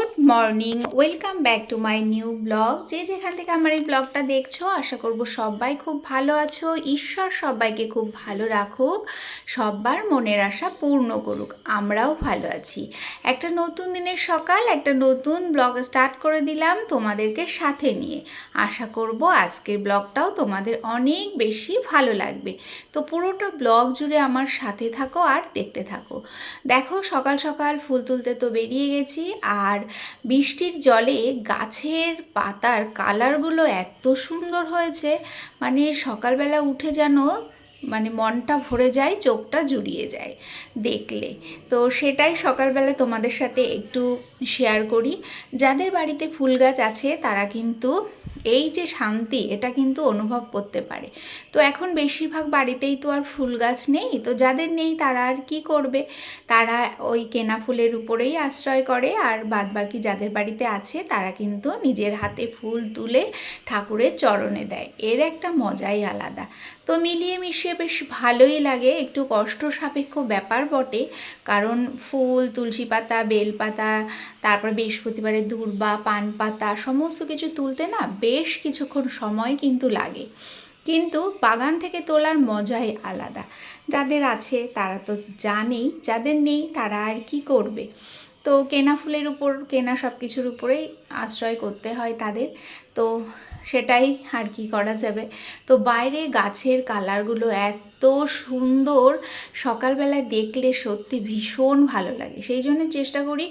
Good morning welcome back to my new blog যে যেখান থেকে আমার এই ব্লগটা দেখছ, আশা করব সবাই খুব ভালো আছো। ঈশ্বর সবাইকে খুব ভালো রাখুক। সবার মনের আশা পূর্ণ করুক। আমরাও ভালো আছি। একটা নতুন দিনের সকাল, একটা নতুন ব্লগ স্টার্ট করে দিলাম তোমাদেরকে সাথে নিয়ে। আশা করব আজকের ব্লগটাও তোমাদের অনেক বেশি ভালো লাগবে। তো পুরোটা ব্লগ জুড়ে আমার সাথে থাকো আর দেখতে থাকো। দেখো সকাল সকাল ফুল তুলতে তো বেরিয়ে গেছি। আর বৃষ্টির জলে গাছের পাতার কালারগুলো এত সুন্দর হয়েছে মানে সকালবেলা উঠে যেন মানে মনটা ভরে যায়, চোখটা জুড়িয়ে যায় দেখলে। তো সেটাই সকালবেলা তোমাদের সাথে একটু শেয়ার করি। যাদের বাড়িতে ফুল গাছ আছে তারা কিন্তু এই যে শান্তি, এটা কিন্তু অনুভব করতে পারে। তো এখন বেশিরভাগ বাড়িতেই তো আর ফুল গাছ নেই, তো যাদের নেই তারা আর কি করবে? তারা ওই কেনা ফুলের উপরেই আশ্রয় করে, আর বাদবাকি যাদের বাড়িতে আছে তারা কিন্তু নিজের হাতে ফুল তুলে ঠাকুরের চরণে দেয়। এর একটা মজাই আলাদা। তো মিলিয়ে মিশিয়ে বেশ ভালোই লাগে, একটু কষ্ট সাপেক্ষ ব্যাপার বটে, কারণ ফুল, তুলসী পাতা বেলপাতা তারপর বৃহস্পতিবারের দূর্বা, পান পাতা, সমস্ত কিছু তুলতে না বেশ কিছুক্ষণ সময় কিন্তু লাগে। কিন্তু বাগান থেকে তোলার মজাই আলাদা। যাদের আছে, তারা তো জানেই, যাদের নেই, তারা আর কি করবে? তো কেনা ফুলের উপর, কেনা সব কিছুর উপরেই আশ্রয় করতে হয় তাদের। তো সেটাই আর কি করা যাবে। তো বাইরে গাছের কালারগুলো এত সুন্দর, সকালবেলায় দেখলে সত্যি ভীষণ ভালো লাগে। সেই জন্য চেষ্টা করি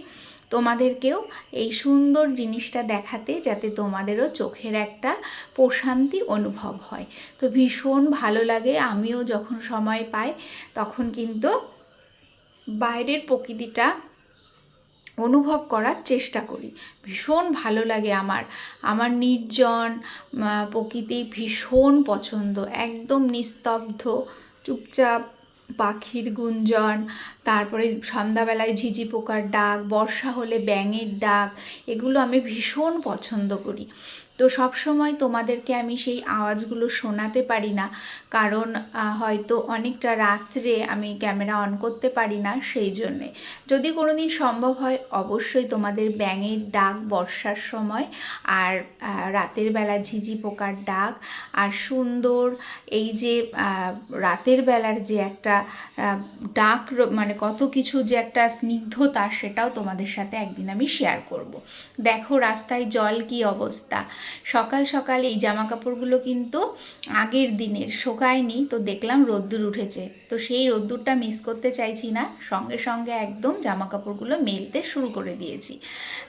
তোমাদেরকেও এই সুন্দর জিনিসটা দেখাতে যাতে তোমাদেরও চোখের একটা প্রশান্তি অনুভব হয়। তো ভীষণ ভালো লাগে, আমিও যখন সময় পাই তখন কিন্তু বাইরের প্রকৃতিটা অনুভব করার চেষ্টা করি। ভীষণ ভালো লাগে আমার। আমার নির্জন প্রকৃতি ভীষণ পছন্দ, একদম নিস্তব্ধ, চুপচাপ। পাখির গুঞ্জন, তারপরে সন্ধ্যাবেলায় ঝিঝি পোকার ডাক, বর্ষা হলে ব্যাঙের ডাক, এগুলো আমি ভীষণ পছন্দ করি। তো সব সময় তোমাদেরকে আমি সেই আওয়াজগুলো শোনাতে পারি না। কারণ হয়তো অনেকটা রাত্রে আমি ক্যামেরা অন করতে পারি না সেই জন্যে। যদি কোনো দিন সম্ভব হয়, অবশ্যই তোমাদের ব্যাঙের ডাক বর্ষার সময় আর রাতের বেলা ঝিঝি পোকার ডাক আর সুন্দর এই যে রাতের বেলার যে একটা ডাক মানে কত কিছু যে একটা স্নিগ্ধতা সেটাও তোমাদের সাথে একদিন আমি শেয়ার করব। দেখো রাস্তায় জল কি অবস্থা? সকাল সকাল এই জামা কাপড়গুলো কিন্তু আগের দিনের শোকায়নি। তো দেখলাম রোদ্দুর উঠেছে। তো সেই রোদ্দুরটা মিস করতে চাইছি না। সঙ্গে সঙ্গে একদম জামা কাপড়গুলো মেলতে শুরু করে দিয়েছি।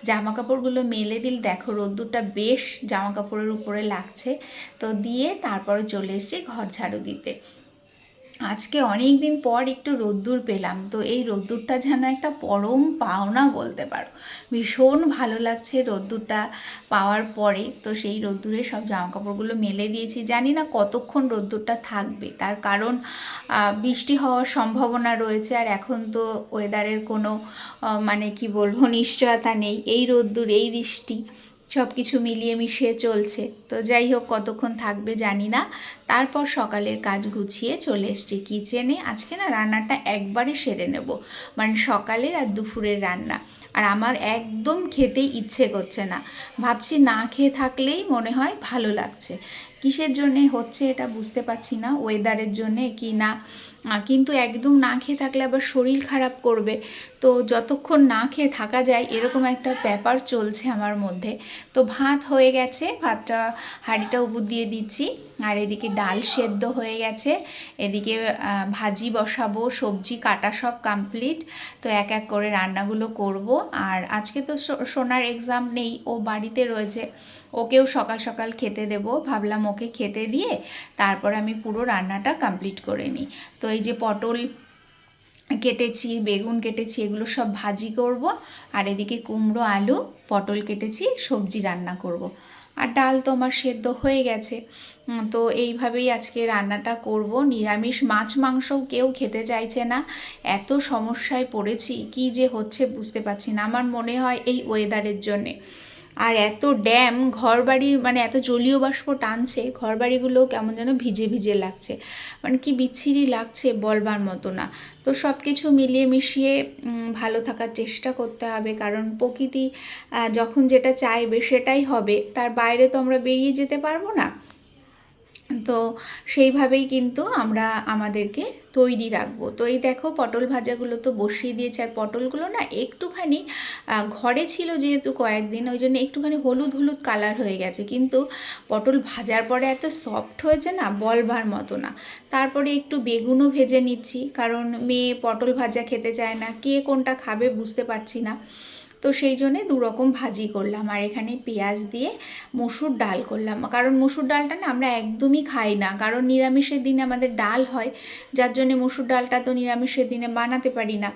জামা কাপড়গুলো মেলে দিল, দেখো রোদ্দুরটা বেশ জামা কাপড়ের উপরে লাগছে। তো দিয়ে তারপরে চলে এসেছি ঘর ঝাড়ু দিতে। আজকে অনেক দিন পর একটু রোদ্দুর পেলাম। তো এই রোদ্দুরটা যেন একটা পরম পাওনা বলতে পারো। ভীষণ ভালো লাগছে রোদ্দুরটা পাওয়ার পরে। তো সেই রোদ্দুরে সব জামাকাপড়গুলো মেলে দিয়েছি। জানি না কতক্ষণ রোদ্দুরটা থাকবে। তার কারণ বৃষ্টি হওয়ার সম্ভাবনা রয়েছে আর এখন তো ওয়েদারের কোনো মানে কি বলব, নিশ্চয়তা নেই। এই রোদ্দুর, এই বৃষ্টি সব কিছু মিলিয়ে মিশিয়ে চলছে। তো যাই হোক, কতক্ষণ থাকবে জানি না। তারপর সকালের কাজ গুছিয়ে চলে এসছি কিচেনে। আজকে না রান্নাটা একবারে সেরে নেব। মানে সকালের আর দুপুরের রান্না। আর আমার একদম খেতে ইচ্ছে করছে না। ভাবছি না খেয়ে থাকলেই মনে হয় ভালো লাগছে। কিসের জন্যে হচ্ছে এটা বুঝতে পারছি না। ওয়েদারের জন্যে কি না? কিন্তু একদম না খেয়ে থাকলে আবার শরীর খারাপ করবে। তো যতক্ষণ না খেয়ে থাকা যায়, এরকম একটা ব্যাপার চলছে আমার মধ্যে। তো ভাত হয়ে গেছে। ভাতটা হাঁড়িটা উপর দিয়ে দিচ্ছি। আর এদিকে ডাল সেদ্ধ হয়ে গেছে। এদিকে ভাজি বসাবো, সবজি কাটা সব কমপ্লিট তো এক এক করে রান্নাগুলো করব। আর আজকে তো সোনার এক্সাম নেই, ও বাড়িতে রয়েছে। ওকেও সকাল সকাল খেতে দেব। ভাবলাম ওকে খেতে দিয়ে তারপর আমি পুরো রান্নাটা কমপ্লিট করে নিই। তো এই যে পটল কেটেছি, বেগুন কেটেছি, এগুলো সব ভাজি করব। আর এদিকে কুমড়ো, আলু, পটল কেটেছি, সবজি রান্না করব। আর ডাল তো আমার সেদ্ধ হয়ে গেছে। তো এইভাবেই আজকে রান্নাটা করব। নিরামিষ মাছ মাংস কেউ খেতে চাইছে না। এত সমস্যায় পড়েছি, কি যে হচ্ছে বুঝতে পারছি না। আমার মনে হয় এই ওয়েদারের জন্যে। আর এত ড্যাম, ঘরবাড়ি মানে এত জলীয় বাষ্প টানছে, ঘরবাড়িগুলো কেমন যেন ভিজে ভিজে লাগছে। মানে কি বিচ্ছিরি লাগছে বলবার মতো না। তো সব কিছু মিলিয়ে মিশিয়ে ভালো থাকার চেষ্টা করতে হবে। কারণ প্রকৃতি যখন যেটা চাইবে সেটাই হবে। তার বাইরে তো আমরা বেরিয়ে যেতে পারব না। তো সেইভাবেই কিন্তু আমরা আমাদেরকে তৈরি রাখব। তো এই দেখো পটল ভাজাগুলো তো বসিয়ে দিয়েছে। আর পটলগুলো না একটুখানি ঘরে ছিল যেহেতু কয়েকদিন, ওই জন্য একটুখানি হলুদ হলুদ কালার হয়ে গেছে। কিন্তু পটল ভাজার পরে এত সফট হয়েছে না, বলবার মতো না। তারপরে একটু বেগুনও ভেজে নিচ্ছি, কারণ মেয়ে পটল ভাজা খেতে চায় না। কে কোনটা খাবে বুঝতে পারছি না। তো সেই জন্যে দু রকম ভাজি করলাম। আর এখানে পেঁয়াজ দিয়ে মসুর ডাল করলাম। কারণ মসুর ডালটা না আমরা একদমই খাই না। কারণ নিরামিষের দিনে আমাদের ডাল হয়, যার জন্যে মসুর ডালটা তো নিরামিষের দিনে বানাতে পারি না।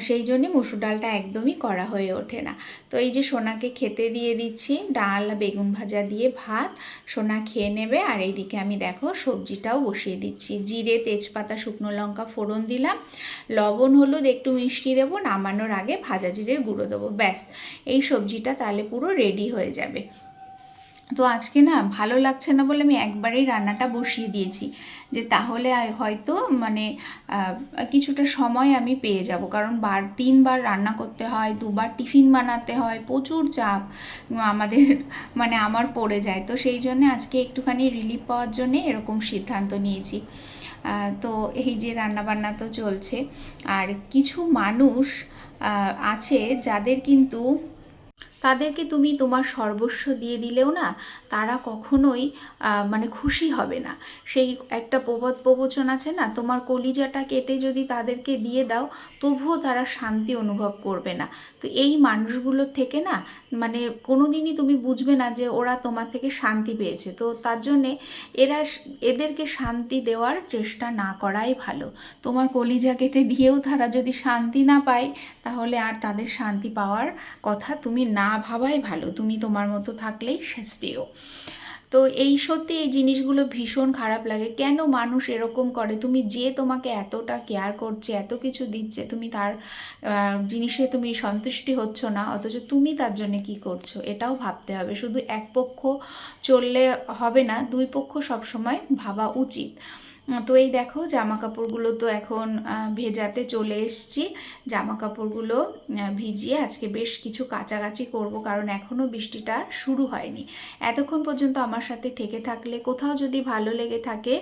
সেই জন্যে মসুর ডালটা একদমই করা হয়ে ওঠে না। তো এই যে সোনাকে খেতে দিয়ে দিচ্ছি, ডাল, বেগুন ভাজা দিয়ে ভাত, সোনা খেয়ে নেবে। আর এইদিকে আমি দেখো সবজিটাও বসিয়ে দিচ্ছি। জিরে, তেজপাতা, শুকনো লঙ্কা ফোড়ন দিলাম। লবণ, হলুদ একটু মিষ্টি দেবো, নামানোর আগে ভাজা জিরের গুঁড়ো দেবো। ব্যাস, এই সবজিটা তাহলে পুরো রেডি হয়ে যাবে। তো আজকে না ভালো লাগছে না বলে আমি একবারেই রান্নাটা বসিয়ে দিয়েছি, যে তাহলে হয়তো মানে কিছুটা সময় আমি পেয়ে যাব। কারণ বার, তিনবার রান্না করতে হয়, দুবার টিফিন বানাতে হয়, প্রচুর চাপ আমাদের মানে আমার পড়ে যায়। তো সেই জন্য আজকে একটুখানি রিলিফ পাওয়ার জন্যে এরকম সিদ্ধান্ত নিয়েছি। তো এই যে রান্নাবান্না তো চলছে, আর কিছু মানুষ আছে যাদের কিন্তু তাদেরকে তুমি তোমার সর্বস্ব দিয়ে দিলেও না, তারা কখনোই মানে খুশি হবে না। সেই একটা প্রবাদ প্রবচন আছে না, তোমার কলিজাটা কেটে যদি তাদেরকে দিয়ে দাও, তবুও তারা শান্তি অনুভব করবে না। তো এই মানুষগুলোর থেকে না মানে কোনোদিনই তুমি বুঝবে না যে ওরা তোমার থেকে শান্তি পেয়েছে। তো তার জন্যে এরা এদেরকে শান্তি দেওয়ার চেষ্টা না করাই ভালো। তোমার কলিজা কেটে দিয়েও তারা যদি শান্তি না পায়, তাহলে আর তাদের শান্তি পাওয়ার কথা তুমি না ভাবাই ভালো, তুমি তোমার মতো থাকলেই শ্রেয় তো এই সত্যি এই জিনিসগুলো ভীষণ খারাপ লাগে। কেন মানুষ এরকম করে? তুমি যে তোমাকে এতটা কেয়ার করছে, এত কিছু দিচ্ছে, তুমি তার জিনিসে তুমি সন্তুষ্টি হচ্ছ না, অথচ তুমি তার জন্য কি করছ? এটাও ভাবতে হবে। শুধু এক পক্ষ চললে হবে না, দুই পক্ষ সবসময় ভাবা উচিত। তো এই দেখো জামা কাপড়গুলো তো এখন ভেজাতে চলে এসছি। জামা কাপড়গুলো ভিজিয়ে আজকে বেশ কিছু কাচাকাচি করব কারণ এখনও বৃষ্টিটা শুরু হয়নি। এতক্ষণ পর্যন্ত আমার সাথে থেকে থাকলে কোথাও যদি ভালো লেগে থাকে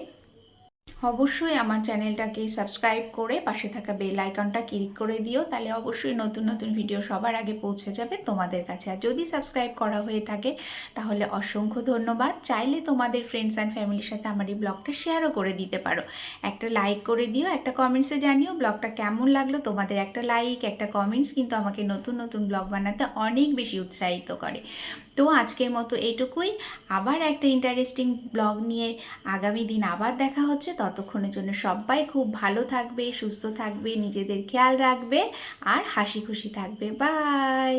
অবশ্যই আমার চ্যানেলটাকে সাবস্ক্রাইব করে পাশে থাকা বেল আইকনটা ক্লিক করে দিও, তাহলে অবশ্যই নতুন নতুন ভিডিও সবার আগে পৌঁছে যাবে তোমাদের কাছে। আর যদি সাবস্ক্রাইব করা হয়ে থাকে, তাহলে অসংখ্য ধন্যবাদ। চাইলে তোমাদের ফ্রেন্ডস অ্যান্ড ফ্যামিলির সাথে আমার এই ব্লগটা শেয়ারও করে দিতে পারো। একটা লাইক করে দিও, একটা কমেন্টসে জানিও ব্লগটা কেমন লাগল, তোমাদের একটা লাইক একটা কমেন্টস কিন্তু আমাকে নতুন নতুন ব্লগ বানাতে অনেক বেশি উৎসাহিত করে। তো আজকের মতো এইটুকুই। আবার একটা ইন্টারেস্টিং ব্লগ নিয়ে আগামী দিন আবার দেখা হচ্ছে। ততক্ষণের জন্য সবাই খুব ভালো থাকবে, সুস্থ থাকবে, নিজেদের খেয়াল রাখবে আর হাসি খুশি থাকবে। বাই